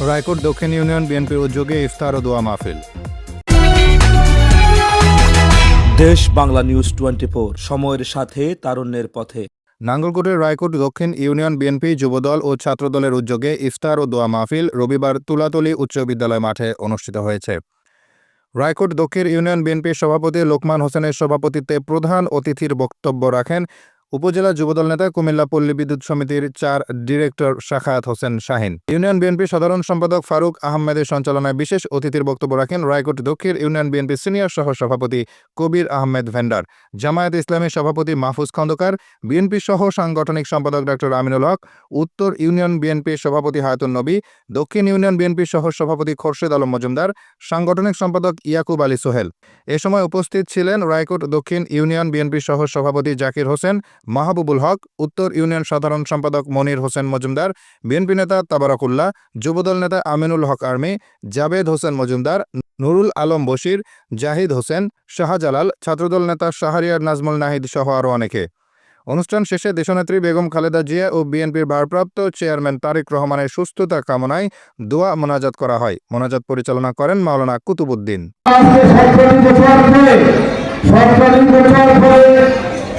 রায়কোট দক্ষিণ ইউনিয়ন বিএনপির উদ্যোগে ইফতার ও দোয়া মাহফিল। দেশ বাংলা নিউজ টোয়েন্টি সময়ের সাথে তারুণ্যের পথে। নাঙ্গলকোটের রায়কোট দক্ষিণ ইউনিয়ন বিএনপি যুবদল ও ছাত্রদলের উদ্যোগে ইফতার ও দোয়া মাহফিল রবিবার তুলাতলি উচ্চ বিদ্যালয় মাঠে অনুষ্ঠিত হয়েছে। রায়কোট দক্ষিণ ইউনিয়ন বিএনপির সভাপতি লোকমান হোসেনের সভাপতিত্বে প্রধান অতিথির বক্তব্য রাখেন উপজেলা যুবদল নেতা কুমিল্লা পল্লী বিদ্যুৎ সমিতির চার director Shakhawat Hossain Shahin. Union BNP সাধারণ সম্পাদক ফারুক আহমেদের সঞ্চালনায় বিশেষ অতিথির বক্তব্য রাখেন রায়কোট দক্ষিণ ইউনিয়ন বিএনপি সিনিয়র সহ সভাপতি কবির আহমেদ ভেন্ডার, জামায়াত ইসলামী সভাপতি মাহফুজ খন্দকার, বিএনপি সহ সাংগঠনিক সম্পাদক ডক্টর আমিনুল হক, উত্তর ইউনিয়ন বিএনপির সভাপতি হায়াতুন নবী, দক্ষিণ ইউনিয়ন বিএনপি সহ সভাপতি খোরশেদ আলম মজুমদার, সাংগঠনিক সম্পাদক ইয়াকুব আলী সোহেল। এ সময় উপস্থিত ছিলেন রায়কোট দক্ষিণ ইউনিয়ন বিএনপির সহ সভাপতি জাকির হোসেন মাহবুবুল হক, উত্তর ইউনিয়ন সাধারণ সম্পাদক মনির হোসেন মজুমদার, বিএনপি নেতা তাবারাকুল্লাহ, যুবদল নেতা আমিনুল হক আর্মি জাবেদ হোসেন মজুমদার, নুরুল আলম বশির, জাহিদ হোসেন, শাহজালাল, ছাত্রদল নেতা শাহরিয়ার নাজমুল নাহিদ সহ আরও অনেকে। অনুষ্ঠান শেষে দেশনেত্রী বেগম খালেদা জিয়া ও বিএনপির ভারপ্রাপ্ত চেয়ারম্যান তারেক রহমানের সুস্থতা কামনায় দোয়া মোনাজাত করা হয়। মোনাজাত পরিচালনা করেন মাওলানা কুতুবুদ্দিন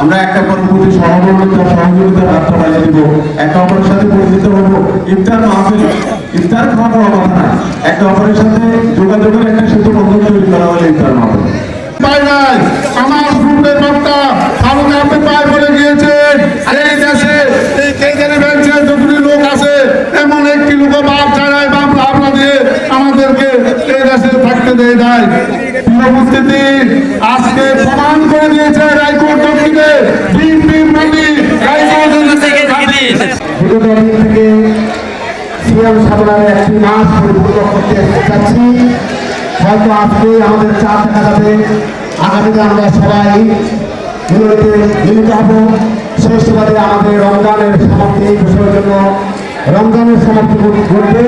আমরা একে অপরের প্রতি সহমর্মিতা, সহযোগিতার হাত বাড়িয়ে দিব। একে অপরের সাথে পরিচিত হব। ইফতার মাহফিল ইফতার খাওয়া বড় কথা না একে অপরের সাথে যোগাযোগের একটা সেতু বন্ধন তৈরি করা হলে ইফতার মাহফিল বলে গিয়েছেন লোক আছে, এমন একটি দিয়ে আমাদেরকে এই দেশে থাকতে দেয় নাই। উপস্থিতি আজকে প্রমাণ করে দিয়েছে রায়কোট দক্ষিণে বিএনপি মাটি রায়কোট বিগত দিন থেকে সিএম সাধনার একটি মাস পরিপূর্ণ করতে চাচ্ছি হয়তো আজকে আমাদের চাপ দেখা যাবে। আগামীতে আমরা সবাই মিলতে মিলিত হব। সেই সুবাদে আমাদের রমজানের সমাপ্তি বিষয়ের জন্য রমজানের সমাপ্তি ঘটবে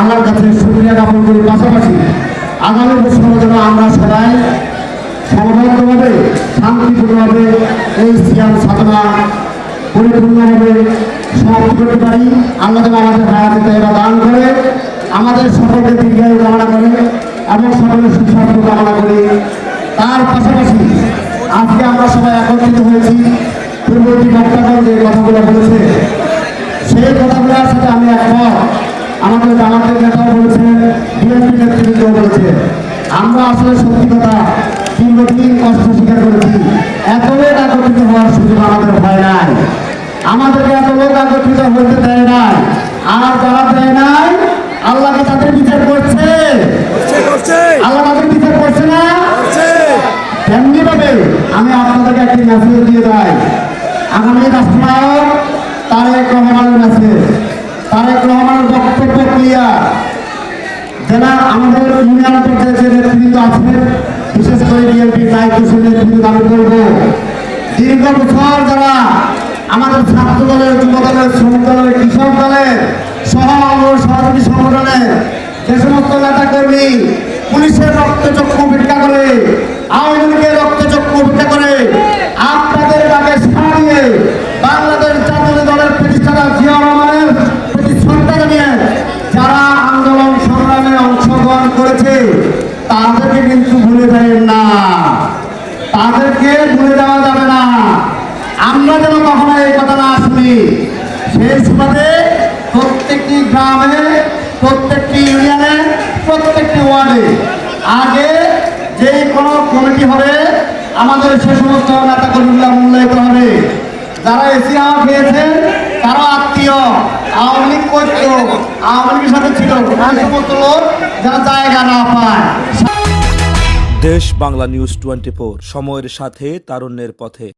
আমার কাছে সুবিধা জ্ঞাপন করি। পাশাপাশি আগামী বছরের জন্য আমরা সবাই সমবদ্ধভাবে শান্তিপূর্ণভাবে এই সিয়াম সাধনা আমাদের হায়াতে করে, আমাদের সকলকে দীর্ঘায়ু কামনা করে এবং সকলের সুস্বাস্থ্য কামনা করি। তার পাশাপাশি আজকে আমরা সবাই একত্রিত হয়েছি। পূর্ববর্তী বক্তাগণ যে কথাগুলো বলেছে, সেই কথাগুলোর সাথে আমি একমত। আমাদের জামাতের নেতাও বলেছেন, বিএনপি নেতৃবৃন্দ বলেছে। আমরা আসলে সত্যি কথা দীর্ঘদিন কষ্ট স্বীকার করেছি। এত একত্রিত হওয়ার সুযোগ আমাদের হয় নাই। আমাদেরকে এত লোক একত্রিত হতে দেয় নাই। আর যারা দেয় নাই আল্লাহকে তাদের বিচার করছে। আল্লাহ তাদের বিচার করছে না? তেমনি ভাবে আমি আপনাদেরকে একটি মেসেজ দিয়ে যাই আগামী রাষ্ট্রনায়ক তারেক রহমানের মেসেজ তারেক রহমানের বক্তব্য ক্লিয়ার যারা আমাদের ইউনিয়ন পর্যায়ে যে নেতৃত্ব আছেন বিশেষ করে বিএনপির দায়িত্বশীল নেতৃত্ব দাবি করব দীর্ঘ বছর যারা আমাদের ছাত্র দলের যুব দলের শ্রমিক দলের কৃষক দলের সহ সহযোগী সংগঠনের যে সমস্ত নেতা কর্মী পুলিশের রক্তচক্ষু ভিক্ষা করে, আওয়ামী লীগের রক্তচক্ষু ভিক্ষা করে, আপনাদের ডাকে সাড়া দিয়ে বাংলাদেশ জাতীয় দলের প্রতিষ্ঠাতা জিয়া রহমানের প্রতি শ্রদ্ধা জানিয়ে যারা আন্দোলন সংগ্রামে অংশগ্রহণ করেছে, তাদেরকে কিন্তু ভুলে যাবেন না। তাদেরকে ভুলে যাওয়া যাবে না। আমরা যেন কখনো এই কথা না শুনি। সেই সুবাদে প্রত্যেকটি গ্রামে, প্রত্যেকটি ইউনিয়নে, প্রত্যেকটি ওয়ার্ডে আগে যে কোনো কমিটি হবে, আমাদের সে সমস্ত নেতা কর্মীগুলো মূল্যায়িত হবে। যারা এসি হাওয়া খেয়েছেন তারা আত্মীয়, আওয়ামী লীগ করতো আওয়ামী লীগের সাথে ছিল সমস্ত লোক যারা জায়গা না পায়। দেশ বাংলা নিউজ টোয়েন্টি সময়ের সাথে, তারুণ্যের পথে।